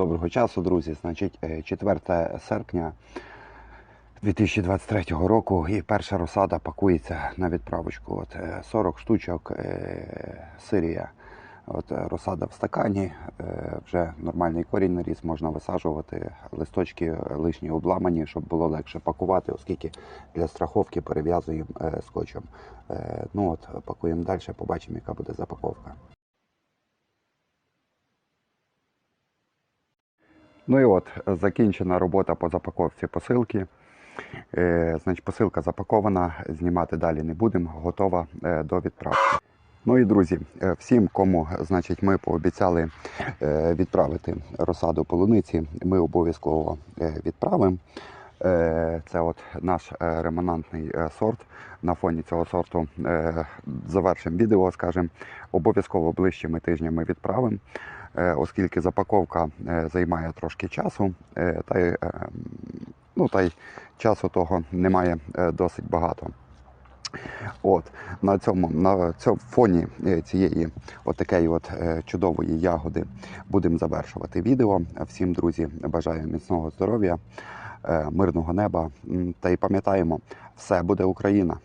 Доброго часу, друзі. Значить, е, 4 серпня 2023 року і перша розсада пакується на відправочку. От е, 40 штучок е, Сирія. От е, розсада в стакані, е, вже нормальний корінь наріс, можна висаджувати. Листочки е, лишні обламані, щоб було легше пакувати, оскільки для страховки перев'язуємо е, скотчем. Е, Ну от, пакуємо далі, побачимо, яка буде запаковка. Ну і от е, закінчена робота по запаковці посилки. Е, значить, посилка запакована, знімати далі не будемо, готова е, до відправки. Ну і друзі, е, всім, кому значить, ми пообіцяли е, відправити розсаду полуниці, ми обов'язково відправимо. Е, Це от наш е, ремонантний е, сорт. На фоні цього сорту завершимо відео, скажемо. Обов'язково ближчими тижнями відправимо, оскільки запаковка займає трошки часу, та й, ну, та й часу того немає досить багато. От на цьому на цьому фоні цієї от е, чудової ягоди будемо завершувати відео. Всім друзі, бажаю міцного здоров'я, мирного неба. Та й пам'ятаємо, все буде Україна.